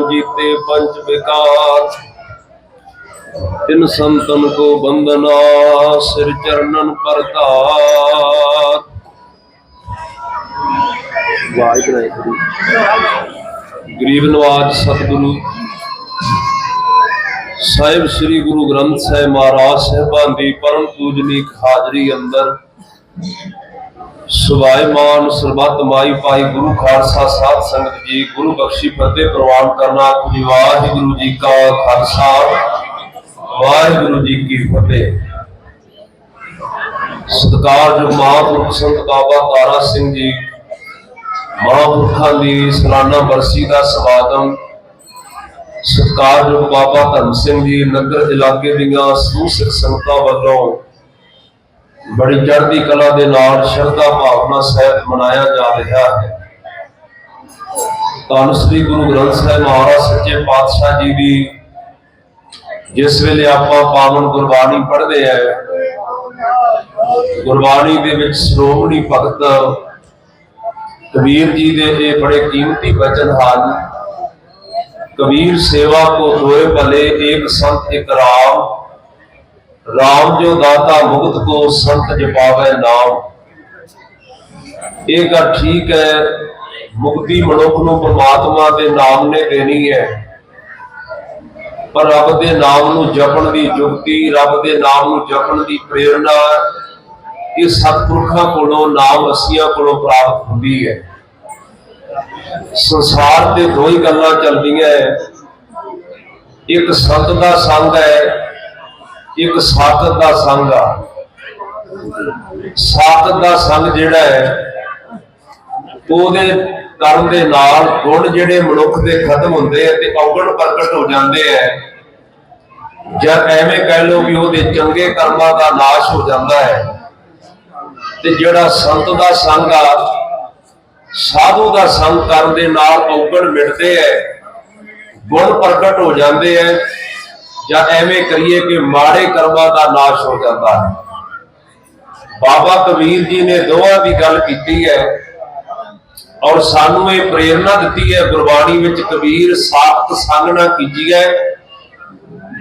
S3: ਜੀਤੇ ਪੰਜ ਵਿਕਾਰ। ਤਿਨ ਸੰਤਨ ਕੋ ਬੰਦਨਾ ਸਿਰ ਚਰਨਨ ਪਰ ਵਾਹਿਗੁਰੂ, ਗਰੀਬ ਨਵਾਜ ਸਤਿਗੁਰੂ, ਸਾਹਿਬ ਸ੍ਰੀ ਗੁਰੂ ਗ੍ਰੰਥ ਸਾਹਿਬ ਮਹਾਰਾਜ ਸਾਹਿਬਾਂ ਦੀ ਪਰਮ ਪੂਜਨੀ ਹਾਜ਼ਰੀ ਅੰਦਰ ਸੁਭਾਇਮਾਨ ਸਰਬੱਤ ਮਾਈ ਪਾਈ ਗੁਰੂ ਖਾਲਸਾ ਸਾਧ ਸੰਗਤ ਜੀ, ਗੁਰੂ ਬਖਸ਼ੀ ਫਤਿਹ ਪ੍ਰਵਾਨ ਕਰਨਾ ਵਾਹਿਗੁਰੂ ਜੀ ਕਾ ਖਾਲਸਾ। ਵਾਹਿਗੁਰੂ ਜੀ ਕੀ ਫਤਿਹ। ਸਤਿਕਾਰਯੋਗ ਮਹਾਂਪੁਰਖ ਸੰਤ ਬਾਬਾ ਤਾਰਾ ਸਿੰਘ ਜੀ ਮਹਾਂਪੁਰਖਾਂ ਦੀ ਸਾਲਾਨਾ ਬਰਸੀ ਦਾ ਸਮਾਗਮ ਸਤਿਕਾਰਯੋਗ ਬਾਬਾ ਧਰਮ ਸਿੰਘ ਜੀ, ਨਗਰ ਇਲਾਕੇ ਦੀਆਂ ਸਮੂਹ ਸਿੱਖ ਸੰਗਤਾਂ ਵੱਲੋਂ ਬੜੀ ਚੜ੍ਹਦੀ ਕਲਾ ਦੇ ਨਾਲ ਸ਼ਰਧਾ ਭਾਵਨਾ ਸਹਿਤ ਮਨਾਇਆ ਜਾ ਰਿਹਾ ਹੈ। ਧੰਨ ਸ੍ਰੀ ਗੁਰੂ ਗ੍ਰੰਥ ਸਾਹਿਬ ਮਹਾਰਾਜ ਸੱਚੇ ਪਾਤਸ਼ਾਹ ਜੀ ਦੀ ਜਿਸ ਵੇਲੇ ਆਪਾਂ ਪਾਵਨ ਗੁਰਬਾਣੀ ਪੜ੍ਹਦੇ ਆ, ਗੁਰਬਾਣੀ ਦੇ ਵਿੱਚ ਸ਼੍ਰੋਮਣੀ ਭਗਤ ਕਬੀਰ ਜੀ ਦੇ ਇਹ ਬੜੇ ਕੀਮਤੀ ਬਚਨ ਹਨ। ਕਬੀਰ ਸੇਵਾ ਕੋ ਹੋਏ ਭਲੇ ਏਕ ਸੰਤ ਇੱਕ ਰਾਮ ਰਾਮ ਜੋ ਦਾਤਾ ਮੁਕਤ ਕੋ ਸੰਤ ਜਪਾਵੇ ਨਾਮ। ਇਹ ਗੱਲ ਠੀਕ ਹੈ, ਮੁਕਤੀ ਮਨੁੱਖ ਨੂੰ ਪਰਮਾਤਮਾ ਦੇ ਨਾਮ ਨੇ ਦੇਣੀ ਹੈ। ਪਰ ਰੱਬ ਦੇ ਨਾਮ ਨੂੰ ਜਪਣ ਦੀ ਯੁਕਤੀ, ਰੱਬ ਦੇ ਨਾਮ ਨੂੰ ਜਪਣ ਦੀ ਪ੍ਰੇਰਣਾ, ਇਹ ਸਤਿਪੁਰਖਾਂ ਕੋਲੋਂ ਨਾਮ ਅਸੀਆਂ ਕੋਲੋਂ ਪ੍ਰਾਪਤ ਹੁੰਦੀ ਹੈ। ਸੰਸਾਰ ਤੇ ਦੋ ਹੀ ਗੱਲਾਂ ਚੱਲਦੀਆਂ ਹੈ। ਇੱਕ ਸੰਤ ਦਾ ਸੰਗ ਹੈ, ਇੱਕ ਸਾਤਤ ਦਾ ਸੰਗ ਆ। ਸਾਤਤ ਦਾ ਸੰਗ ਜਿਹੜਾ ਹੈ, ਉਹਦੇ ਕਰਨ ਦੇ ਨਾਲ ਗੁਣ ਜਿਹੜੇ ਮਨੁੱਖ ਦੇ ਖਤਮ ਹੁੰਦੇ ਆ ਤੇ ਔਗਣ ਪ੍ਰਗਟ ਹੋ ਜਾਂਦੇ ਆ। ਜਾਂ ਐਵੇਂ ਕਹਿ ਲਓ ਵੀ ਉਹਦੇ ਚੰਗੇ ਕਰਮਾਂ ਦਾ ਨਾਸ਼ ਹੋ ਜਾਂਦਾ ਹੈ। ਤੇ ਜਿਹੜਾ ਸੰਤ ਦਾ ਸੰਗ ਆ, ਸਾਧੂ ਦਾ ਸੰਗ ਕਰਨ ਦੇ ਨਾਲ ਔਗਣ ਮਿਟਦੇ ਐ ਗੁਣ ਪ੍ਰਗਟ ਹੋ ਜਾਂਦੇ ਐ ਜਾਂ ਐਵੇਂ ਕਰੀਏ ਕਿ ਮਾੜੇ ਕਰਮਾਂ ਦਾ ਨਾਸ਼ ਹੋ ਜਾਂਦਾ ਹੈ। ਬਾਬਾ ਕਬੀਰ ਜੀ ਨੇ ਦੋਹਾਂ ਦੀ ਗੱਲ ਕੀਤੀ ਹੈ ਔਰ ਸਾਨੂੰ ਇਹ ਪ੍ਰੇਰਣਾ ਦਿੱਤੀ ਹੈ ਗੁਰਬਾਣੀ ਵਿੱਚ ਕਬੀਰ, ਸਾਖਤ ਸੰਗ ਨਾ ਹੈ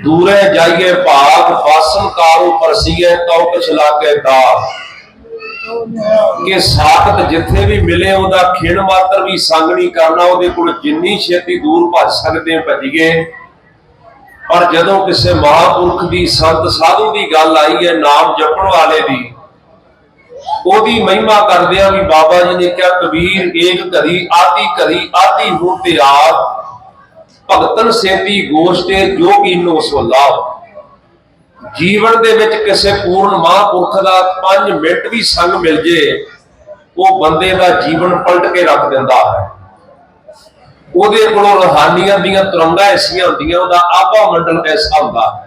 S3: ਦੂਰੇ ਜਾਈਏ ਭਾਗ ਫਾਸਨ ਕਾਰੋ ਪਰਸੀਐ, ਤਉ ਕਿਛ ਲਾਗੇ ਦਾ ਕਿ ਸਾਖਤ ਜਿੱਥੇ ਵੀ ਮਿਲੇ, ਉਹਦਾ ਖਿਣ ਮਾਤਰ ਵੀ ਸੰਗ ਨਹੀਂ ਕਰਨਾ, ਉਹਦੇ ਕੋਲ ਜਿੰਨੀ ਛੇਤੀ ਦੂਰ ਭੱਜ ਸਕਦੇ ਭੱਜੀਏ। ਪਰ ਜਦੋਂ ਕਿਸੇ ਮਹਾਪੁਰਖ ਦੀ, ਸੰਤ ਸਾਧੂ ਦੀ ਗੱਲ ਆਈ ਹੈ, ਨਾਮ ਜਪਣ ਵਾਲੇ ਦੀ ਉਹਦੀ ਮਹਿਮਾ ਕਰਦੇ ਆ ਵੀ ਬਾਬਾ ਜੀ ਨੇ ਕਿਹਾ, ਕਬੀਰ, ਏਕ ਘਰੀ ਆਦੀ ਘਰੀ ਆਦੀ ਹੋ ਤੇ ਆਪ ਭਗਤਨ ਸੇਤੀ ਗੋਸ਼ਟੇ ਜੋ ਕੀਨੋ ਸੋ ਜੀਵਨ ਦੇ ਵਿੱਚ ਕਿਸੇ ਪੂਰਨ ਮਹਾਂਪੁਰਖ ਦਾ 5 ਮਿੰਟ ਵੀ ਸੰਗ ਮਿਲ ਜੇ, ਉਹ ਬੰਦੇ ਦਾ ਜੀਵਨ ਪਲਟ ਕੇ ਰੱਖ ਦਿੰਦਾ ਹੈ। ਉਹਦੇ ਕੋਲੋਂ ਰੋਹਾਨੀਆਂ ਦੀਆਂ ਤੁਰੰਗਾਂ ਐਸੀਆਂ ਹੁੰਦੀਆਂ, ਉਹਦਾ ਆਭਾ ਮੰਡਲ ਐਸਾ ਹੁੰਦਾ?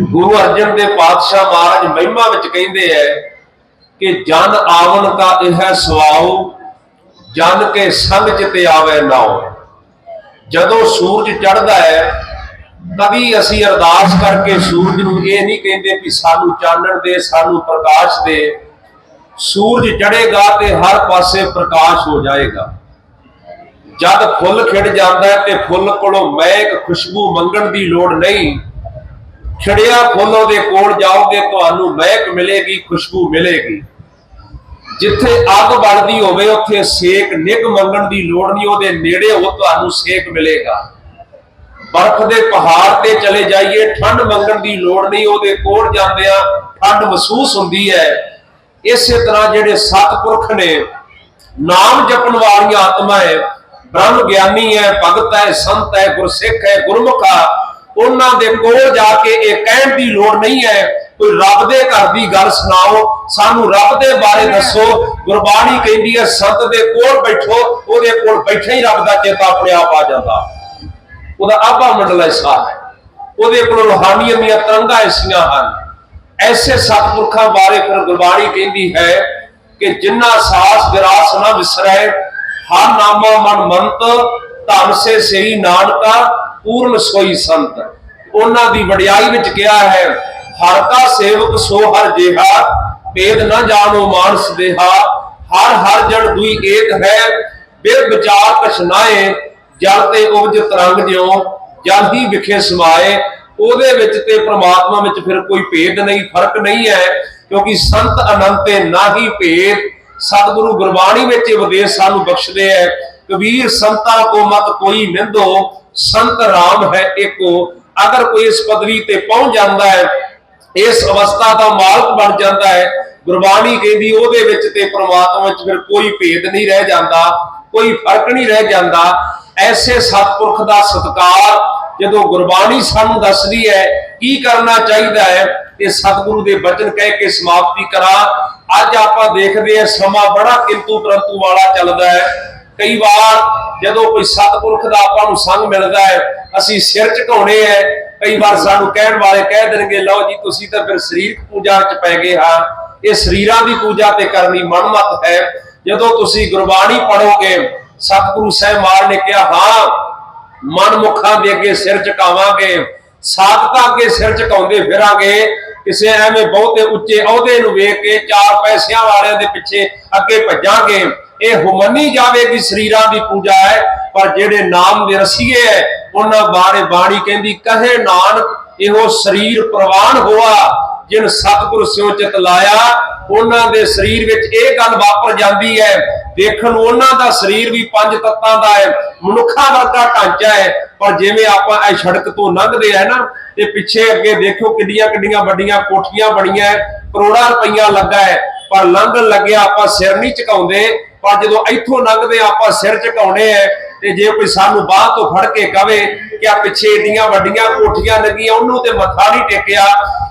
S3: ਗੁਰੂ ਅਰਜਨ ਦੇ ਪਾਤਸ਼ਾਹ ਮਹਾਰਾਜ ਮਹਿਮਾ ਵਿੱਚ ਕਹਿੰਦੇ ਐ ਕਿ ਜਨ ਆਵਨ ਕਾ ਇਹ ਸਵਾਉ, ਜਨ ਕੇ ਸੰਗ ਚਿਤ ਆਵੇ ਨਾਉ। ਜਦੋਂ ਸੂਰਜ ਚੜ੍ਹਦਾ ਹੈ ਕਦੀ ਅਸੀਂ ਅਰਦਾਸ ਕਰਕੇ ਸੂਰਜ ਨੂੰ ਇਹ ਨਹੀਂ ਕਹਿੰਦੇ ਕਿ ਸਾਨੂੰ ਚਾਨਣ ਦੇ, ਸਾਨੂੰ ਪ੍ਰਕਾਸ਼ ਦੇ। ਸੂਰਜ ਚੜੇਗਾ ਤੇ ਹਰ ਪਾਸੇ ਪ੍ਰਕਾਸ਼ ਹੋ ਜਾਏਗਾ। ਜਦ ਫੁੱਲ ਖਿੜ ਜਾਂਦਾ ਹੈ ਤੇ ਫੁੱਲ ਕੋਲੋਂ ਮਹਿਕ ਖੁਸ਼ਬੂ ਮੰਗਣ ਦੀ ਲੋੜ ਨਹੀਂ ਛੜਿਆ ਫੁੱਲ ਦੇ ਕੋਲ ਜਾਓਗੇ, ਤੁਹਾਨੂੰ ਮਹਿਕ ਮਿਲੇਗੀ, ਖੁਸ਼ਬੂ ਮਿਲੇਗੀ। ਜਿੱਥੇ ਅੱਗ ਬਲਦੀ ਹੋਵੇ, ਉੱਥੇ ਸੇਕ ਨਿਗ ਮੰਗਣ ਦੀ ਲੋੜ ਨਹੀਂ, ਉਹਦੇ ਨੇੜੇ ਉਹ ਤੁਹਾਨੂੰ ਸੇਕ ਮਿਲੇਗਾ। ਬਰਫ਼ ਦੇ ਪਹਾੜ ਤੇ ਚਲੇ ਜਾਈਏ, ਠੰਡ ਮੰਗਣ ਦੀ ਲੋੜ ਨਹੀਂ, ਉਹਦੇ ਕੋਲ ਜਾਂਦਿਆਂ ਠੰਡ ਮਹਿਸੂਸ ਹੁੰਦੀ ਹੈ। ਇਸੇ ਤਰ੍ਹਾਂ ਜਿਹੜੇ ਸਤਪੁਰਖ ਨੇ, ਨਾਮ ਜਪਣ ਵਾਲੀਆਂ ਆਤਮਾ ਹੈ, ਬ੍ਰਹਮ ਗਿਆਨੀ ਹੈ, ਭਗਤ ਹੈ, ਸੰਤ ਹੈ, ਗੁਰਸਿੱਖ ਹੈ, ਗੁਰਮੁਖ ਆ। ਉਹਨਾਂ ਦੇ ਕੋਲ ਜਾ ਕੇ ਇਹ ਕਹਿਣ ਦੀ ਲੋੜ ਨਹੀਂ ਹੈ, ਕੋਈ ਰੱਬ ਦੇ ਘਰ ਦੀ ਗੱਲ ਸੁਣਾਓ, ਸਾਨੂੰ ਰੱਬ ਦੇ ਬਾਰੇ ਦੱਸੋ। ਗੁਰਬਾਣੀ ਕਹਿੰਦੀ ਹੈ, ਸੰਤ ਦੇ ਕੋਲ ਬੈਠੋ, ਉਹਦੇ ਕੋਲ ਬੈਠੇ ਹੀ ਰੱਬ ਦਾ ਚੇਤਾ ਆਪਣੇ ਆਪ ਆ ਜਾਂਦਾ। ਉਹਦਾ ਆਭਾ ਮੰਡਲ ਐਸਾ ਹੈ। ਉਹਦੇ ਕੋਲ ਰੋਹਾਨੀਅਤ ਦੀਆਂ ਤਰੰਗਾਂ ਐਸੀਆਂ ਹਨ। ਐਸੇ ਸਤਿਪੁਰਖਾਂ ਬਾਰੇ ਫਿਰ ਗੁਰਬਾਣੀ ਕਹਿੰਦੀ ਹੈ ਕਿ ਜਿੰਨਾ ਸਾਸ ਵਿਰਾਸ ਨਾ ਵਿਸਰੈ, ਹਰ ਨਾਮਾ ਮਨ ਮੰਤ, ਧਨ ਸੇ ਸਹੀ ਨਾਨਕਾ ਪੂਰਨ ਸੋਈ ਸੰਤ। ਉਹਨਾਂ ਦੀ ਵਡਿਆਈ ਵਿੱਚ ਕਿਹਾ ਹੈ, ਹਰ ਕਾ ਸੇਵਕ ਸੋ ਹਰ ਜੇਹਾ, ਭੇਦ ਨਾ ਜਾਣੋ ਮਾਨਸ ਦੇਹਾ। ਹਰ ਹਰ ਜਨ ਦੁਈ ਏਕ ਹੈ, ਬਿਰ ਵਿਚਾਰ ਕਛਨਾਏ ਜਲ ਤੇ ਉਪਜ ਤਰੰਗ ਜਿਉ, ਜਲ ਹੀ ਵਿਖੇ ਸਮਾਏ। ਉਹਦੇ ਵਿੱਚ ਤੇ ਪ੍ਰਮਾਤਮਾ ਵਿੱਚ ਫਿਰ ਕੋਈ ਭੇਦ ਨਹੀਂ, ਫ਼ਰਕ ਨਹੀਂ ਹੈ, ਕਿਉਂਕਿ ਸੰਤ ਅਨੰਤੇ ਨਾਹੀ ਭੇਦ। ਸਤਿਗੁਰੂ ਗੁਰਬਾਣੀ ਵਿੱਚ ਇਹ ਉਪਦੇਸ਼ ਸਾਨੂੰ ਬਖਸ਼ਦੇ ਹੈ, ਕਬੀਰ ਸੰਤਾ ਕੋ ਮਤ ਕੋਈ ਨਿੰਦੋ ਸੰਤ ਰਾਮ ਹੈ ਏਕੋ। ਅਗਰ ਕੋਈ ਇਸ ਪਦਵੀ ਤੇ ਪਹੁੰਚ ਜਾਂਦਾ ਹੈ, ਇਸ ਅਵਸਥਾ ਦਾ ਮਾਲਕ ਬਣ ਜਾਂਦਾ ਹੈ, ਗੁਰਬਾਣੀ ਕਹਿੰਦੀ ਉਹਦੇ ਵਿੱਚ ਤੇ ਪ੍ਰਮਾਤਮਾ ਵਿੱਚ ਫਿਰ ਕੋਈ ਭੇਦ ਨਹੀਂ ਰਹਿ ਜਾਂਦਾ, ਕੋਈ ਫ਼ਰਕ ਨਹੀਂ ਰਹਿ ਜਾਂਦਾ। ਐਸੇ ਸਤਪੁਰਖ ਦਾ ਸਤਕਾਰ ਜਦੋਂ ਗੁਰਬਾਣੀ ਸਾਨੂੰ ਦੱਸਦੀ ਹੈ, ਕੀ ਕਰਨਾ ਚਾਹੀਦਾ ਹੈ, ਇਹ ਸਤਿਗੁਰੂ ਦੇ ਬਚਨ ਕਹਿ ਕੇ ਸਮਾਪਤੀ ਕਰਾਂ। ਅੱਜ ਆਪਾਂ ਦੇਖਦੇ ਹਾਂ ਸਮਾਂ ਬੜਾ ਕਿੰਤੂ ਪਰੰਤੂ ਵਾਲਾ ਚੱਲਦਾ ਹੈ। ਕਈ ਵਾਰ ਜਦੋਂ ਕੋਈ ਸਤਿਪੁਰਖ ਦਾ ਆਪਾਂ ਨੂੰ ਸੰਗ ਮਿਲਦਾ ਹੈ, ਅਸੀਂ ਸਿਰ ਝੁਕਾਉਣੇ ਹੈ, ਕਈ ਵਾਰ ਸਾਨੂੰ ਕਹਿਣ ਵਾਲੇ ਕਹਿ ਦੇਣਗੇ, ਲਓ ਜੀ, ਤੁਸੀਂ ਤਾਂ ਫਿਰ ਸਰੀਰਕ ਪੂਜਾ ਚ ਪੈ ਗਏ ਹਾਂ। ਇਹ ਸਰੀਰਾਂ ਦੀ ਪੂਜਾ ਤੇ ਕਰਨੀ ਮਨਮਤ ਹੈ। ਜਦੋਂ ਤੁਸੀਂ ਗੁਰਬਾਣੀ ਪੜੋਗੇ ਸਤਿਗੁਰੂ ਸਾਹਿਬ ਮਾਰ ਨੇ ਕਿਹਾ, ਹਾਂ, ਮਨਮੁਖਾਂ ਦੇ ਅੱਗੇ ਸਿਰ ਝੁਕਾਵਾਂਗੇ, ਸਾਧਕਾਂ ਅੱਗੇ ਸਿਰ ਝੁਕਾਉਂਦੇ ਫਿਰਾਂਗੇ। ਕਿਸੇ ਐਵੇਂ ਬਹੁਤੇ ਉੱਚੇ ਅਹੁਦੇ ਨੂੰ ਵੇਖ ਕੇ ਚਾਰ ਪੈਸਿਆਂ ਵਾਲਿਆਂ ਦੇ ਪਿੱਛੇ ਅੱਗੇ ਭੱਜਾਂਗੇ। ਇਹ ਹੁਮਨੀ ਜਾਵੇਗੀ ਸਰੀਰਾਂ ਦੀ ਪੂਜਾ ਹੈ, ਪਰ ਜਿਹੜੇ ਨਾਮ ਦੇ ਰਸੀਏ ਹੈ, ਉਹਨਾਂ ਬਾਰੇ ਬਾਣੀ ਕਹਿੰਦੀ, ਕਹੇ ਨਾਨਕ, ਇਹੋ ਸਰੀਰ ਪ੍ਰਵਾਨ ਹੋਆ, ਜਿਨ ਸਤਿਗੁਰ ਸਿਉ ਚਿਤ ਲਾਇਆ, ਉਹਨਾਂ ਦੇ ਸਰੀਰ ਵਿੱਚ ਇਹ ਗੱਲ ਵਾਪਰ ਜਾਂਦੀ ਹੈ ਦੇਖਣ ਨੂੰ ਉਹਨਾਂ ਦਾ ਸਰੀਰ ਵੀ ਪੰਜ ਤੱਤਾਂ ਦਾ ਹੈ, ਮਨੁੱਖਾਂ ਵਰਗਾ ਢਾਂਚਾ ਹੈ, ਪਰ ਜਿਵੇਂ ਆਪਾਂ ਇਹ ਸੜਕ ਤੋਂ ਲੰਘਦੇ ਆ ਨਾ, ਤੇ ਪਿੱਛੇ ਅੱਗੇ ਦੇਖੋ ਕਿੱਡੀਆਂ ਕਿੱਡੀਆਂ ਵੱਡੀਆਂ ਕੋਠੀਆਂ ਬਣੀਆਂ ਕਰੋੜਾਂ ਰੁਪਈਆ ਲੱਗਾ ਹੈ, ਪਰ ਲੰਘਣ ਲੱਗਿਆ ਆਪਾਂ ਸਿਰ ਨਹੀਂ ਝੁਕਾਉਂਦੇ ਪਰ ਜਦੋਂ ਇੱਥੋਂ ਲੰਘਦੇ ਆਪਾਂ ਸਿਰ ਝੁਕਾਉਣੇ ਐ ਤੇ ਜੇ ਕੋਈ ਸਾਨੂੰ ਬਾਹ ਤੋਂ ਫੜ ਕੇ ਕਵੇ ਕਿ ਆ ਪਿੱਛੇ ਏਡੀਆਂ ਵੱਡੀਆਂ ਕੋਠੀਆਂ ਲੱਗੀਆਂ, ਉਹਨੂੰ ਤੇ ਮੱਥਾ ਨਹੀਂ ਟੇਕਿਆ।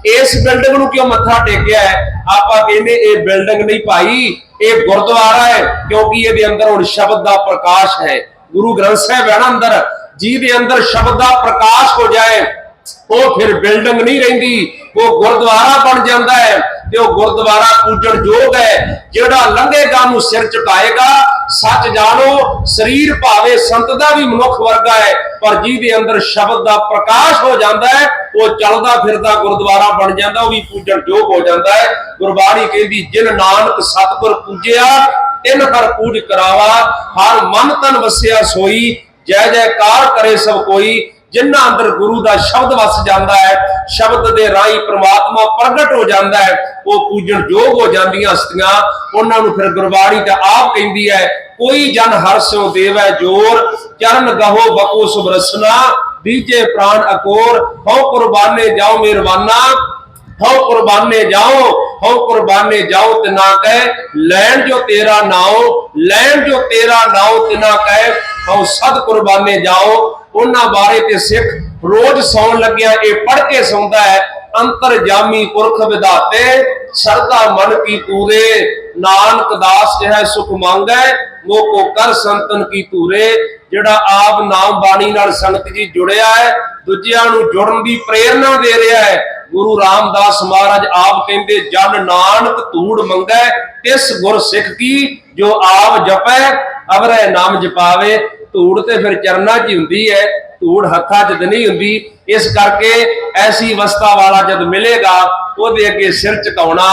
S3: ਇਸ ਬਿਲਡਿੰਗ ਨੂੰ ਕਿਉਂ ਮੱਥਾ ਟੇਕਿਆ ਆਪਾਂ ਕਹਿੰਦੇ ਇਹ ਬਿਲਡਿੰਗ ਨਹੀਂ ਭਾਈ, ਇਹ ਗੁਰਦੁਆਰਾ ਹੈ, ਕਿਉਂਕਿ ਇਹਦੇ ਅੰਦਰ ਹੁਣ ਸ਼ਬਦ ਦਾ ਪ੍ਰਕਾਸ਼ ਹੈ। ਗੁਰੂ ਗ੍ਰੰਥ ਸਾਹਿਬ ਹੈ ਨਾ ਅੰਦਰ, ਜਿਹਦੇ ਅੰਦਰ ਸ਼ਬਦ ਦਾ ਪ੍ਰਕਾਸ਼ ਹੋ ਜਾਏ, ਉਹ ਫਿਰ ਬਿਲਡਿੰਗ ਨਹੀਂ ਰਹਿੰਦੀ, ਉਹ ਗੁਰਦੁਆਰਾ ਬਣ ਜਾਂਦਾ ਹੈ। ਤੇ ਉਹ ਗੁਰਦੁਆਰਾ ਪੂਜਣ ਯੋਗ ਹੈ, ਜਿਹੜਾ ਲੰਘੇਗਾ ਨੂੰ ਸਿਰ ਝੁਕਾਏਗਾ। ਸੱਚ ਜਾਣੋ, ਸਰੀਰ ਭਾਵੇਂ ਸੰਤ ਦਾ ਵੀ ਮਨੁੱਖ ਵਰਗਾ ਹੈ, ਪਰ ਜਿਹਦੇ ਅੰਦਰ ਸ਼ਬਦ ਦਾ ਪ੍ਰਕਾਸ਼ ਹੋ ਜਾਂਦਾ ਹੈ, ਉਹ ਚੱਲਦਾ ਫਿਰਦਾ ਗੁਰਦੁਆਰਾ ਬਣ ਜਾਂਦਾ, ਉਹ ਵੀ ਪੂਜਣ ਯੋਗ ਹੋ ਜਾਂਦਾ ਹੈ। ਗੁਰਬਾਣੀ ਕਹਿੰਦੀ, ਜਿਨ ਨਾਨਕ ਸਤਿਗੁਰ ਪੂਜਿਆ, ਤਿੰਨ ਹਰ ਪੂਜ ਕਰਾਵਾ, ਹਰ ਮਨ ਤਨ ਵਸਿਆ ਸੋਈ, ਜੈ ਜੈਕਾਰ ਕਰੇ ਸਭ ਕੋਈ ਜਿਨ੍ਹਾਂ ਅੰਦਰ ਗੁਰੂ ਦਾ ਸ਼ਬਦ ਵਸ ਜਾਂਦਾ ਹੈ, ਸ਼ਬਦ ਦੇ ਰਾਹੀਂ ਪ੍ਰਮਾਤਮਾ ਪ੍ਰਗਟ ਹੋ ਜਾਂਦਾ ਹੈ, ਉਹ ਪੂਜਣ ਯੋਗ ਹੋ ਜਾਂਦੀਆਂ ਹਸਤੀਆਂ ਉਹਨਾਂ ਨੂੰ ਫਿਰ ਗੁਰਬਾਣੀ ਤਾਂ ਆਪ ਕਹਿੰਦੀ ਹੈ, ਕੋਈ ਜਨ ਹਰ ਦੇਵੈ ਜੋਰ, ਚਰਨ ਗਹੋ ਬਕੋ ਸੁਬਰਸਨਾ ਦੀਜੇ ਪ੍ਰਾਨ ਅਕੋਰ, ਹਉ ਕੁਰਬਾਨੇ ਜਾਓ ਮਿਹਰਬਾਨਾ, ਹਉ ਕੁਰਬਾਨੇ ਜਾਓ ਹਉ ਕੁਰਬਾਨੇ ਜਾਓ ਤੇ ਨਾ ਕਹਿ, ਲੈਣ ਜੋ ਤੇਰਾ ਨਾਉ ਲੈਣ ਜੋ ਤੇਰਾ ਨਾਉ ਤੇ ਨਾ ਕਹਿ ਹਉ ਸਦ ਕੁਰਬਾਨੇ ਜਾਓ। ਉਹਨਾਂ ਬਾਰੇ ਤੇ ਸਿੱਖ ਰੋਜ਼ ਸੌਣ ਲੱਗਿਆ, ਇਹ ਪੜ੍ਹ ਕੇ ਸੌਂਦਾ ਹੈ। ਅੰਤਰ ਪੁਰਖ ਵਿਧਾਤੇ, ਸਰਦਾ ਮਨ ਕੀ ਪੂਰੇ ਨਾਨਕ ਦਾਸ ਇਹ ਸੁਖ ਮੰਗੈ, ਮੋਕੋ ਕਰ ਸੰਤਨ ਕੀ ਧੂਰੇ। ਜਿਹੜਾ ਆਪ ਨਾਮ ਬਾਣੀ ਨਾਲ ਸੰਗਤ ਜੀ ਜੁੜਿਆ ਹੈ, ਦੂਜਿਆਂ ਨੂੰ ਜੁੜਨ ਦੀ ਪ੍ਰੇਰਣਾ ਦੇ ਰਿਹਾ ਹੈ। ਗੁਰੂ ਰਾਮਦਾਸ ਮਹਾਰਾਜ ਆਪ ਕਹਿੰਦੇ, ਜਨ ਨਾਨਕ ਧੂੜ ਮੰਗੈ ਇਸ ਗੁਰ ਸਿੱਖ ਕੀ, ਜੋ ਆਪ ਜਪੈ, ਅਵਰੈ ਨਾਮ ਜਪਾਵੇ। ਧੂੜ ਤੇ ਫਿਰ ਚਰਨਾਂ 'ਚ ਹੁੰਦੀ ਹੈ, ਧੂੜ ਹੱਥਾਂ 'ਚ ਨਹੀਂ ਹੁੰਦੀ। ਇਸ ਕਰਕੇ ਐਸੀ ਅਵਸਥਾ ਵਾਲਾ ਜਦ ਮਿਲੇਗਾ, ਉਹਦੇ ਅੱਗੇ ਸਿਰ ਝੁਕਾਉਣਾ,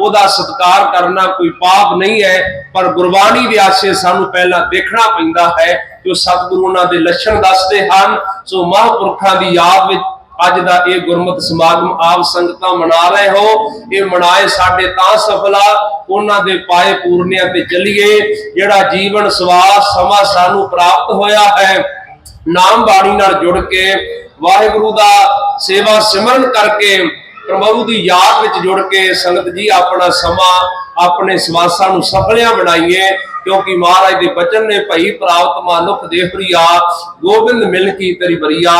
S3: ਉਹਦਾ ਸਤਿਕਾਰ ਕਰਨਾ ਕੋਈ ਪਾਪ ਨਹੀਂ ਹੈ। ਪਰ ਗੁਰਬਾਣੀ ਦੇ ਆਸੇ ਸਾਨੂੰ ਪਹਿਲਾਂ ਦੇਖਣਾ ਪੈਂਦਾ ਹੈ, ਜੋ ਸਤਿਗੁਰੂ ਉਹਨਾਂ ਦੇ ਲੱਛਣ ਦੱਸਦੇ ਹਨ। ਸੋ ਮਹਾਂਪੁਰਖਾਂ ਦੀ ਯਾਦ ਵਿੱਚ ਅੱਜ ਦਾ ਇਹ ਗੁਰਮਤਿ ਸਮਾਗਮ ਆਪ ਸੰਗਤਾਂ ਮਨਾ ਰਹੇ ਹੋ, ਇਹ ਮਨਾਏ ਸਾਡੇ ਤਾਂ ਸਫਲਾ, ਉਹਨਾਂ ਦੇ ਪਾਏ ਪੂਰਨਿਆਂ ਤੇ ਚੱਲੀਏ, ਜਿਹੜਾ ਜੀਵਨ ਸਵਾਸ ਸਮਾਂ ਸਾਨੂੰ ਪ੍ਰਾਪਤ ਹੋਇਆ ਹੈ ਨਾਮ ਬਾਣੀ ਨਾਲ ਜੁੜ ਕੇ ਵਾਹਿਗੁਰੂ ਦਾ ਸੇਵਾ ਸਿਮਰਨ ਕਰਕੇ ਪ੍ਰਭੂ ਦੀ ਯਾਦ ਵਿੱਚ ਜੁੜ ਕੇ ਸੰਗਤ ਜੀ ਆਪਣਾ ਸਮਾਂ, ਆਪਣੇ ਸਵਾਸਾਂ ਨੂੰ ਸਫਲਿਆਂ ਬਣਾਈਏ, ਕਿਉਂਕਿ ਮਹਾਰਾਜ ਦੇ ਬਚਨ ਨੇ ਭਈ ਪ੍ਰਾਪਤ ਮਾਨੁਖ ਦੇਹ ਗੋਬਿੰਦ ਮਿਲ ਕੀ ਤੇਰੀ ਬਰੀਆ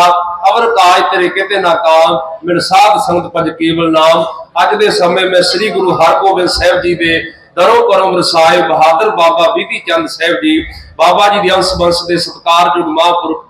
S3: ਅਵਰ ਕਾਜ ਤੇਰੇ ਕਿਤੇ ਨਾ ਕਾਮ ਮਿਲ ਸਾਧ ਸੰਗਤ ਭਜ ਕੇਵਲ ਨਾਮ। ਅੱਜ ਦੇ ਸਮੇਂ ਮੈਂ ਸ੍ਰੀ ਗੁਰੂ ਹਰਗੋਬਿੰਦ ਸਾਹਿਬ ਜੀ ਦੇ ਦਰੋ ਕਰਮ ਰਸਾਏ ਬਹਾਦਰ ਬਾਬਾ ਬੀਧੀ ਚੰਦ ਸਾਹਿਬ ਜੀ, ਬਾਬਾ ਜੀ ਦੇ ਅੰਸ਼ ਬੰਸ ਦੇ ਸਤਕਾਰਯੋਗ ਮਹਾਂਪੁਰਖ